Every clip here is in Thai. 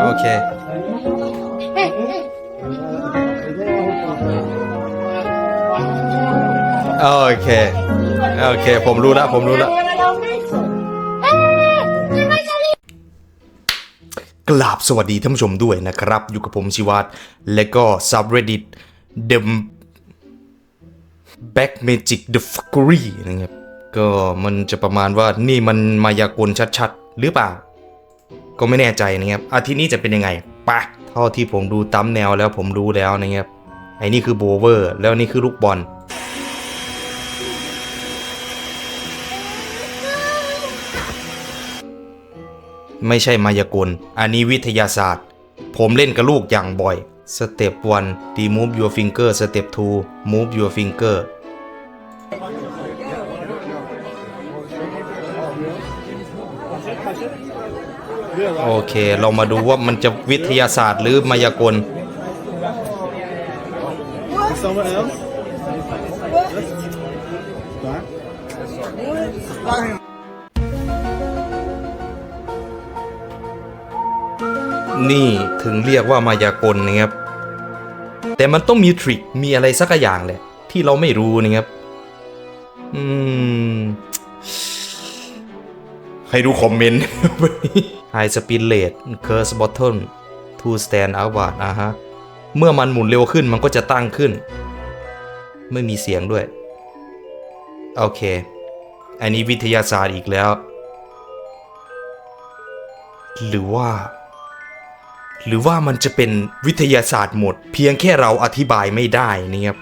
โอเค โอเค โอเค ผมรู้แล้วผมรู้แล้วกราบสวัสดีท่านผู้ชมด้วยนะครับ อยู่กับผมชิวัตและก็ subreddit the back magic the fuckery นะครับ ก็มันจะประมาณว่านี่มันมายากลชัดๆ หรือเปล่า ก็ไม่แน่ใจนะครับอาทิตย์นี้จะเป็นยังไงปะเท่าที่ผมดูตั้มแนวแล้วผมรู้แล้วนะครับไอ้นี่คือโบเวอร์ แล้วนี่คือลูกบอลไม่ใช่มายากล อันนี้วิทยาศาสตร์ ผมเล่นกับลูกอย่างบ่อยสเต็ป1 remove your finger สเต็ป2 move your finger โอเค เรามาดูว่ามันจะวิทยาศาสตร์หรือมายากล Someone else? What? นี่ถึงเรียกว่ามายากลนะครับ แต่มันต้องมีทริค มีอะไรสักอย่างแหละ ที่เราไม่รู้นะครับ อืม ให้ดูคอมเมนต์ High Speed Rate Curse Button to Stand Outward อะฮะ เมื่อมันหมุนเร็วขึ้นมันก็จะตั้งขึ้น ไม่มีเสียงด้วย โอเค อันนี้วิทยาศาสตร์อีกแล้ว หรือว่า หรือว่ามันจะเป็นวิทยาศาสตร์หมด เพียงแค่เราอธิบายไม่ได้นะครับ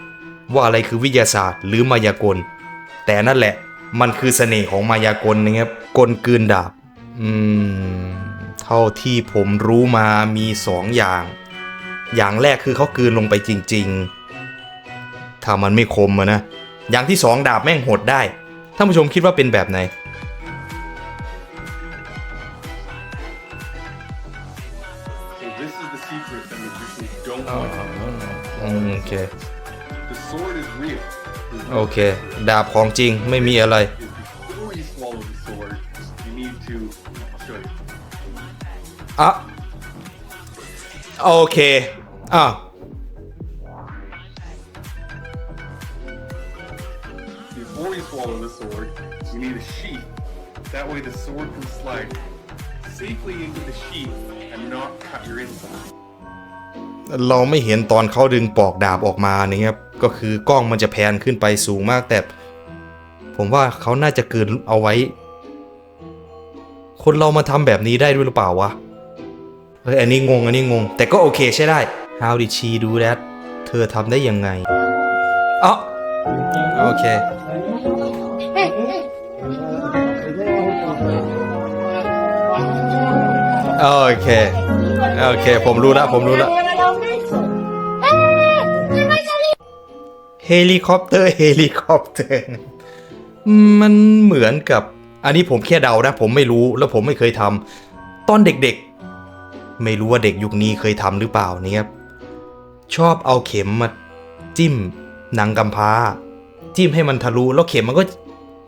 ว่าอะไรคือวิทยาศาสตร์หรือมายากล แต่นั่นแหละ มันคือเสน่ห์ของมายากลนะครับกลกลืนดาบ อืม เท่าที่ผมรู้มามีสองอย่าง อย่างแรกคือเขากลืนลงไปจริง ๆ ถ้ามันไม่คมอะนะ อย่างที่สองดาบแม่งหดได้ ท่านผู้ชมคิดว่าเป็นแบบไหน So this is the secret that magicians don't want you to know. อืมโอเค The sword is real. โอเค ดาบของจริงไม่มีอะไร Is before you swallow the sword, you need to. I'll show you. อะ โอเค อะ Before you swallow the sword, you need a sheath. That way, the sword can slide safely into the sheath and not cut your inside. เราไม่เห็นตอนเขาดึงปอกดาบออกมานี่ครับ ก็คือกล้องมันจะแพนขึ้นไปสูงมากแต่ ผมว่าเขาน่าจะเกลืนเอาไว้ คนเรามาทำแบบนี้ได้ด้วยหรือเปล่าวะเฮ้ยอันนี้งงอันนี้งง แต่ก็โอเคใช่ได้ How did she do that เธอทำได้ยังไงอ๋อโอเคโอเค โอเค ผมรู้แล้วผมรู้แล้ว เฮลิคอปเตอร์เฮลิคอปเตอร์มันเหมือนกับ อันนี้ผมแค่เดานะ ผมไม่รู้แล้วผมไม่เคยทำตอนเด็กๆ ไม่รู้ว่าเด็กยุคนี้เคยทำหรือเปล่าเนี่ยครับชอบเอาเข็มมาจิ้มหนังกำพร้า จิ้มให้มันทะลุแล้วเข็มมันก็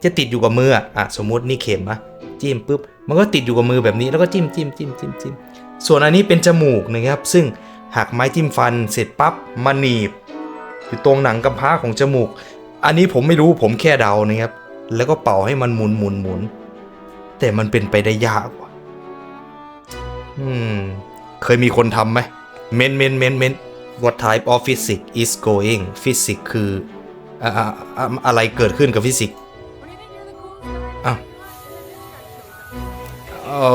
จะติดอยู่กับมืออะสมมตินี่เข็มอะจิ้มปุ๊บมันก็ติดอยู่กับมือแบบนี้แล้วก็จิ้มจิ้มจิ้มจิ้มจิ้มส่วนอันนี้เป็นจมูกนะครับ ซึ่งหักไม้จิ้มฟันเสร็จปั๊บมาหนีบ อยู่ตรงหนังกำพร้าของจมูก อันนี้ผมไม่รู้ผมแค่เดานะครับ แล้วก็เป่าให้มันหมุนหมุนหมุน แต่มันเป็นไปได้ยากว่ะอืม เคยมีคนทำไหมเมนเมนเมนเมน What type of physics is going physics คืออะอะอะอะไรเกิดขึ้นกับฟิสิกส์อ้าว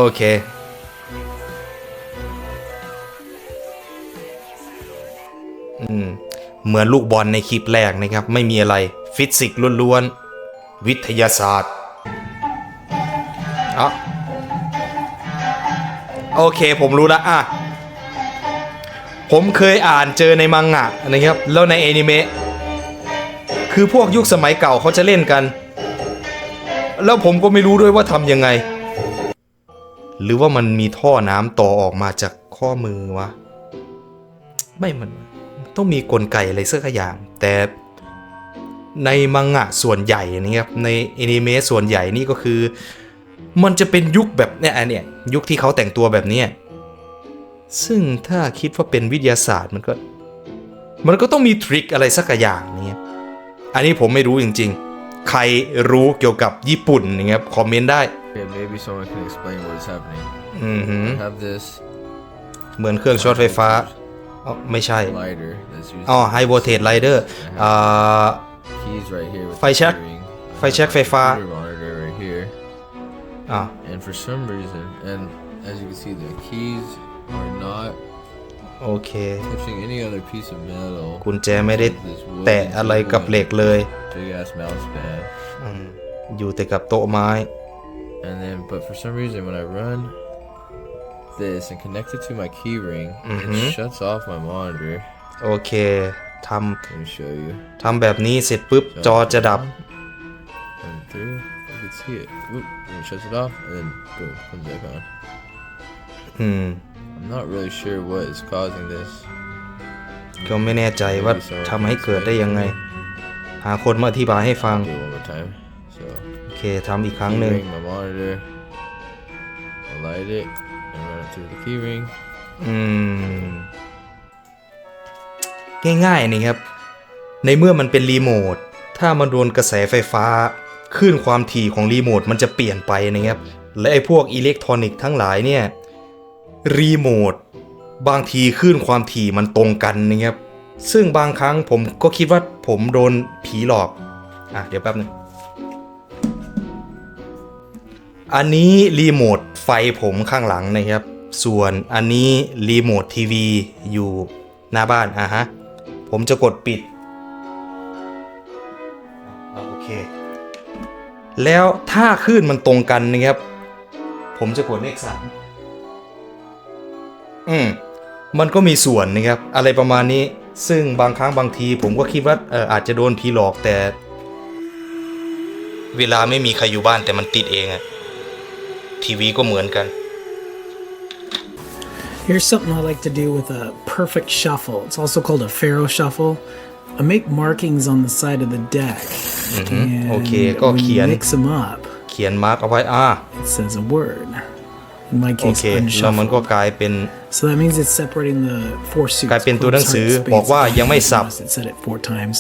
โอเคอืม เหมือนลูกบอลในคลิปแรกนะครับ ไม่มีอะไรฟิสิกส์ล้วนๆ วิทยาศาสตร์อะโอเคผมรู้ล้วอะ ผมเคยอ่านเจอในมังงะนะครับ แล้วในแอนิเมะคือพวกยุคสมัยเก่าเขาจะเล่นกัน แล้วผมก็ไม่รู้ด้วยว่าทำยังไง หรือว่ามันมีท่อน้ำต่อออกมาจากข้อมือวะ ไม่มัน ต้องมีกลไกอะไรสักอย่าง แต่ในมังงะส่วนใหญ่นะครับในแอนิเมะส่วนใหญ่นี่ก็คือ มันจะเป็นยุคแบบเนี่ยอันเนี้ยยุคที่เขาแต่งตัวแบบเนี้ยซึ่งถ้าคิดว่าเป็นวิทยาศาสตร์มันก็ มันก็ต้องมีทริคอะไรสักอย่างเนี่ยอันนี้ผมไม่รู้จริง ๆ ใครรู้เกี่ยวกับญี่ปุ่นอย่างเงี้ยคอมเมนต์ได้ Okay, maybe someone can explain what is happening. อือหือ I have this เหมือนเครื่องช็อตไฟฟ้า อ๋อไม่ใช่ lighter that's used. อ๋อไฮโวลเทจไลเดอร์อ่า keys right here with ไฟแช็ก the keyring. I ไฟแช็กไฟฟ้า have a computer monitor right here. อ่า And for some reason, and as you can see, the keys are not โอเค touching any other piece of metal. กุญแจไม่ได้ This wooden แตะอะไรกับเหล็กเลย Big ass mouse pad. อืมอยู่แต่กับโต๊ะไม้ And then, but for some reason, when I run this and connect it to my keyring, Mhm. it shuts off my monitor. โอเคท Let me show you. ำทำแบบนี้เสร็จปุ๊บจอจะดับ Run through. You can see it. Oop, and it shuts it off, and then boom, comes back on. อืม I'm not really sure what is causing this. ก็ไม่แน่ใจว่าทำให้เกิดได้ยังไง หาคนมาอธิบายให้ฟัง Do it one more time. So, โอเคทำอีกครั้งหนึ่ง keyring my monitor. I'll light it and run it through the keyring. อืม ง่ายๆนี่ครับ ในเมื่อมันเป็นรีโมท ถ้ามันโดนกระแสไฟฟ้าคลื่นความถี่ของรีโมทมันจะเปลี่ยนไปนะครับ และไอ้พวกอิเล็กทรอนิกส์ทั้งหลายเนี่ย รีโมท บางทีคลื่นความถี่มันตรงกันนะครับ ซึ่งบางครั้งผมก็คิดว่าผมโดนผีหลอก อะ เดี๋ยวแป๊บนึงอันนี้รีโมทไฟผมข้างหลังนะครับ ส่วนอันนี้รีโมททีวีอยู่หน้าบ้านอะฮะ ผมจะกดปิด โอเค แล้วถ้าคลื่นมันตรงกันนะครับ ผมจะกดเลขสามอืมมันก็มีส่วนนะครับ อะไรประมาณนี้ ซึ่งบางครั้งบางทีผมก็คิดว่าเอออาจจะโดนผีหลอกแต่ เวลาไม่มีใครอยู่บ้านแต่มันติดเองอะทีวีก็เหมือนกัน Here's something I like to do with a perfect shuffle. It's also called a pharaoh shuffle. I make markings on the side of the deck. And Okay, ก็ when เขีย you น mix them up, เขียนมาร์กเอาไว้อ่า it says a word. In my โอ case, เค แล้วมันก็ unshuffled. กลายเป็น So that means it's separating the four suits. กลายเป็นตัวหนังสือ Clubs, hearts, บอกว่า spades, ยังไม่สับ It said it four times.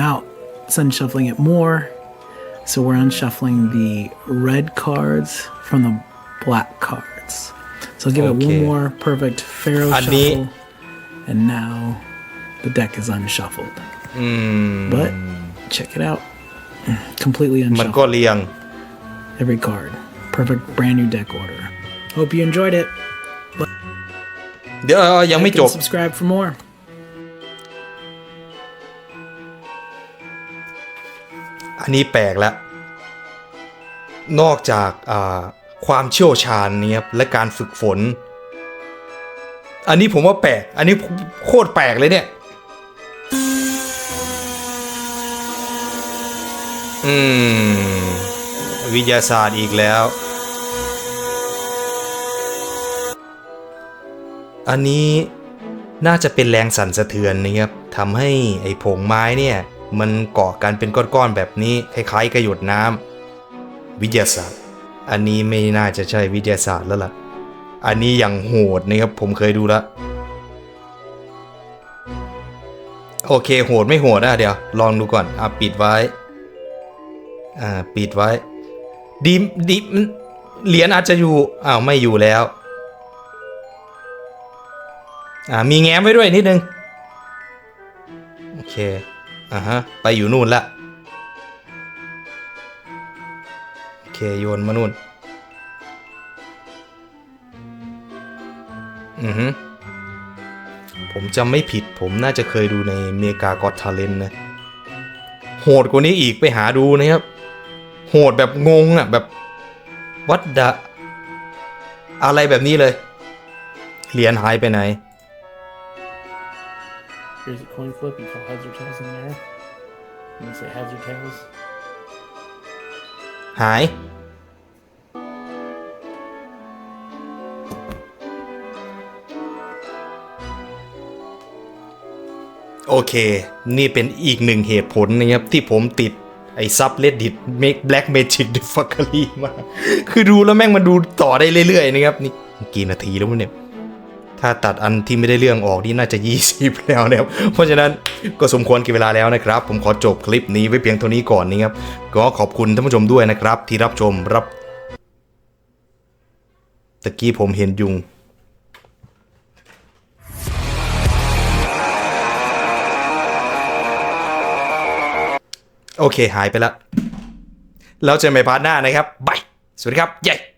Now it's unshuffling it more. So we're unshuffling the red cards from the black cards. So I'll give it Okay. one more perfect pharaoh อันนี้ shuffle. And now the deck is unshuffled. อืม But check it out. Completely มันก็ unshuffled. เรียง Every card. Perfect brand new deck order. Hope you enjoyed it. เดี๋ยวเอ่อยังไม่ Like จ and บ subscribe for more. อันนี้แปลกแล้ว นอกจากอ่า ความเชี่ยวชาญเนี่ยและการฝึกฝน อันนี้ผมว่าแปลก อันนี้โคตรแปลกเลยเนี่ย อืม วิทยาศาสตร์อีกแล้ว อันนี้น่าจะเป็นแรงสั่นสะเทือนนะครับทำให้ไอ้ผงไม้เนี่ย มันเกาะกันเป็นก้อนๆแบบนี้ คล้ายๆกระหยดน้ำวิทยาศาสตร์ อันนี้ไม่น่าจะใช่วิทยาศาสตร์แล้วล่ะ อันนี้อย่างโหดนะครับผมเคยดูแล้วโอเคโหดไม่โหดอะเดี๋ยว ลองดูก่อนอะปิดไว้ อ่าปิดไว้ดีดีเหรียญอาจจะอยู่อ้าวไม่อยู่แล้ว อ่ามีแง้มไว้ด้วยนิดนึง โอเค อ่าฮะ ไปอยู่นู่นละ เคโยนมานู่น อือฮึผมจำไม่ผิดผมน่าจะเคยดูในเมกากอตทาเลนนะ โหดกว่านี้อีกไปหาดูนะครับ โหดแบบงงอะ แบบวัดดะ อะไรแบบนี้เลย เหรียญหายไปไหน Here's a coin flip. You call heads or tails in there. And you say heads or tails. หาย โอเค นี่เป็นอีกหนึ่งเหตุผลนะครับ ที่ผมติดไอ้ซับเลดดิตเมกแบล็กเมจิกดิฟักกรีมา คือดูแล้วแม่งมันดูต่อได้เรื่อยๆนะครับ นี่กี่นาทีแล้วเนี่ย ถ้าตัดอันที่ไม่ได้เรื่องออกนี่น่าจะ 20 แล้วนะครับ เพราะฉะนั้นก็สมควรกี่เวลาแล้วนะครับ ผมขอจบคลิปนี้ไว้เพียงเท่านี้ก่อนนี้ครับ ก็ขอบคุณท่านผู้ชมด้วยนะครับ ที่รับชมรับ ตะกี้ผมเห็นยุงโอเค หายไปแล้วแล้วเจอกันใหม่พาร์ทหน้านะครับบายสวัสดีครับ เย้